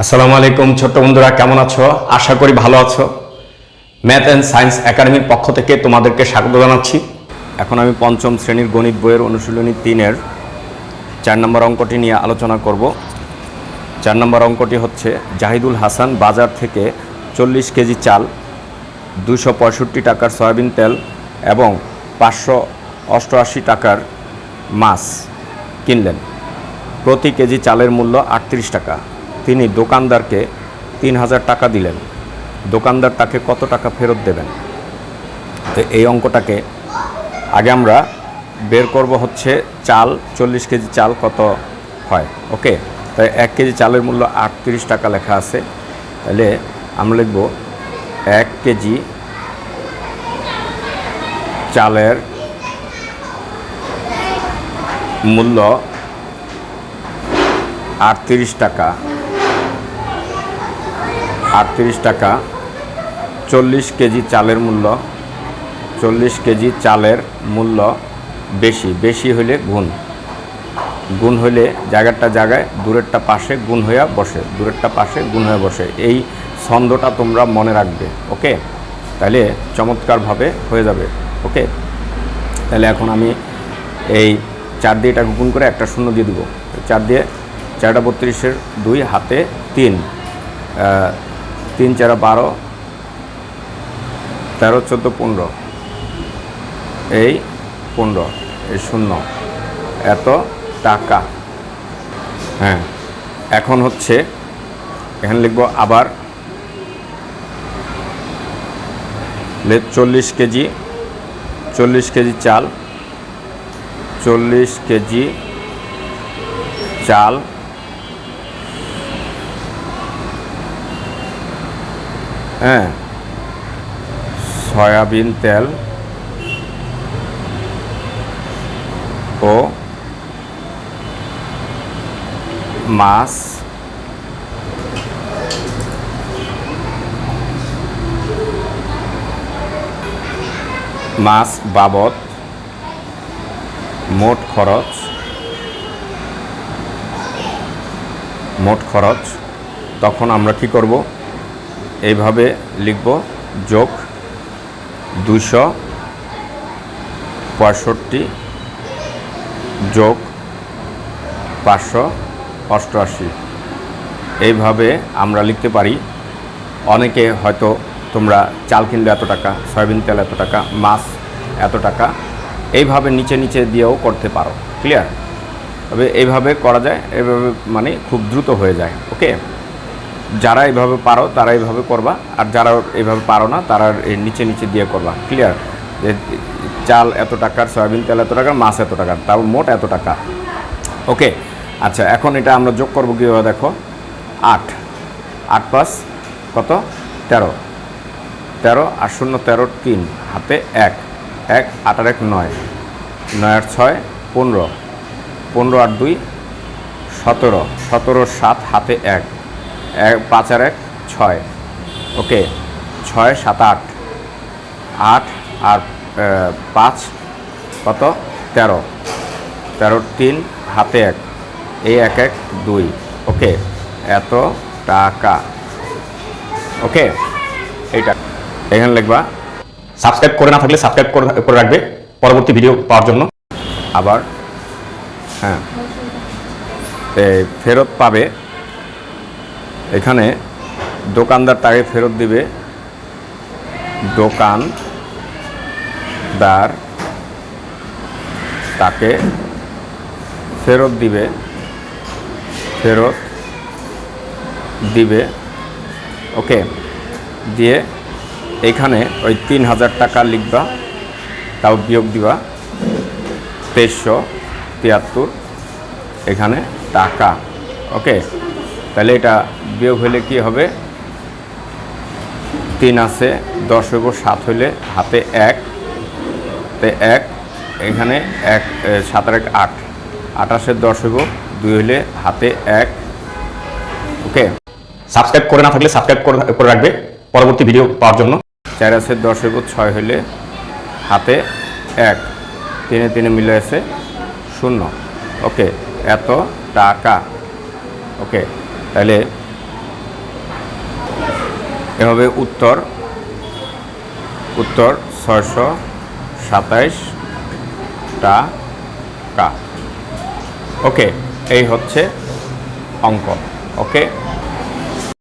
আসসালামু আলাইকুম ছোট্ট বন্ধুরা, কেমন আছো? আশা করি ভালো আছো। ম্যাথ অ্যান্ড সায়েন্স একাডেমির পক্ষ থেকে তোমাদেরকে স্বাগত জানাচ্ছি। এখন আমি পঞ্চম শ্রেণির গণিত বইয়ের অনুশীলনী তিনের চার নম্বর অঙ্কটি নিয়ে আলোচনা করব। চার নম্বর অঙ্কটি হচ্ছে জাহিদুল হাসান বাজার থেকে চল্লিশ কেজি চাল, দুশো টাকার সয়াবিন তেল এবং পাঁচশো অষ্টআশি টাকার মাছ কিনলেন। প্রতি কেজি চালের মূল্য আটত্রিশ টাকা। তিনি দোকানদারকে তিন হাজার টাকা দিলেন। দোকানদার তাকে কত টাকা ফেরত দেবেন? তো এই অঙ্কটাকে আগে আমরা বের করব হচ্ছে চাল, চল্লিশ কেজি চাল কত হয়? ওকে? তাই এক কেজি চালের মূল্য আটত্রিশ টাকা লেখা আছে। তাহলে আমরা লিখব এক কেজি চালের মূল্য আটত্রিশ টাকা। আটত্রিশ টাকা। চল্লিশ কেজি চালের মূল্য। চল্লিশ কেজি চালের মূল্য বেশি। বেশি হইলে গুণ। গুণ হইলে জায়গাটা জায়গায়, দূরেরটা পাশে গুণ হইয়া বসে। দূরেরটা পাশে গুণ হয়ে বসে। এই ছন্দটা তোমরা মনে রাখবে, ওকে? তাহলে চমৎকারভাবে হয়ে যাবে, ওকে? তাহলে এখন আমি এই চার দিয়ে এটাকে গুণ করে একটা শূন্য দিয়ে দিব। চার দিয়ে চারটা বত্রিশের দুই, হাতে তিন। তিন চারা বারো, তেরো, চোদ্দ, পনেরো। এই পনেরো, এই শূন্য। এত টাকা। হ্যাঁ এখন হচ্ছে, এখানে লিখব আবার। চল্লিশ কেজি চল্লিশ কেজি চাল, চল্লিশ কেজি চাল। হ্যাঁ। সয়াবিন তেল ও মাছ মাছ বাবদ মোট খরচ মোট খরচ, তখন আমরা কি করব? এইভাবে লিখব যোগ দুশো পঁয়ষট্টি যোগ পাঁচশো অষ্টআশি। এইভাবে আমরা লিখতে পারি। অনেকে হয়তো তোমরা চাল কিনলে এত টাকা, সয়াবিন তেল এত টাকা, মাছ এত টাকা, এইভাবে নিচে নিচে দিয়েও করতে পারো। ক্লিয়ার তবে এইভাবে করা যায় এভাবে মানে খুব দ্রুত হয়ে যায়। ওকে যারা এভাবে পারো, তারা এভাবে করবা, আর যারা এভাবে পারো না, তারা নিচে নিচে দিয়ে করবা। ক্লিয়ার চাল এত টাকার, সয়াবিন তেল এত টাকার, মাছ এত টাকার, তাও মোট এত টাকা। ওকে আচ্ছা এখন এটা আমরা যোগ করব কীভাবে দেখো? আট। আট পাঁচ কত? তেরো। তেরো আর শূন্য তেরো তিন, হাতে এক। এক, আট আর এক, নয়। নয় আর ছয়, পনেরো। পনেরো আর দুই, সতেরো। সতেরো, সাত, হাতে এক। এক, পাঁচ আর এক, ছয়। ওকে, ছয়, সাত, আট। আট আর পাঁচ, কত? তেরো। তেরো, তিন, হাতে এক। এই এক এক, দুই। ওকে, এত টাকা। ওকে, এইটা। এখানে লিখবা, সাবস্ক্রাইব করে না থাকলে সাবস্ক্রাইব করে রাখবে পরবর্তী ভিডিও পাওয়ার জন্য। আবার হ্যাঁ। ফেরত পাবে এখানে দোকানদার তাকে ফেরত দিবে। দোকান দার তাকে ফেরত দিবে ফেরত দিবে। ওকে দিয়ে এখানে ওই তিন হাজার টাকা লিখবা, তাও বিয়োগ দিবা। তেইশশো তিয়াত্তর, এখানে টাকা। ওকে তাহলে এটা বিয়োগ হলে কি হবে? তিন আছে দশ হইব সাত হইলে হাতে এক। তে এক এখানে এক সাত আর এক আট। আঠাশের দশ হইব দুই হইলে হাতে এক। ওকে? সাবস্ক্রাইব করে না থাকলে সাবস্ক্রাইব করে রাখবে পরবর্তী ভিডিও পাওয়ার জন্য। চার আছে দশ হইব ছয় হইলে হাতে এক। তিনে তিনে মিলে আছে শূন্য। ওকে? এত টাকা। ওকে? তাহলে এভাবে উত্তর উত্তর ছয়শো সাতাইশ টাকা ওকে এই হচ্ছে অঙ্ক ওকে?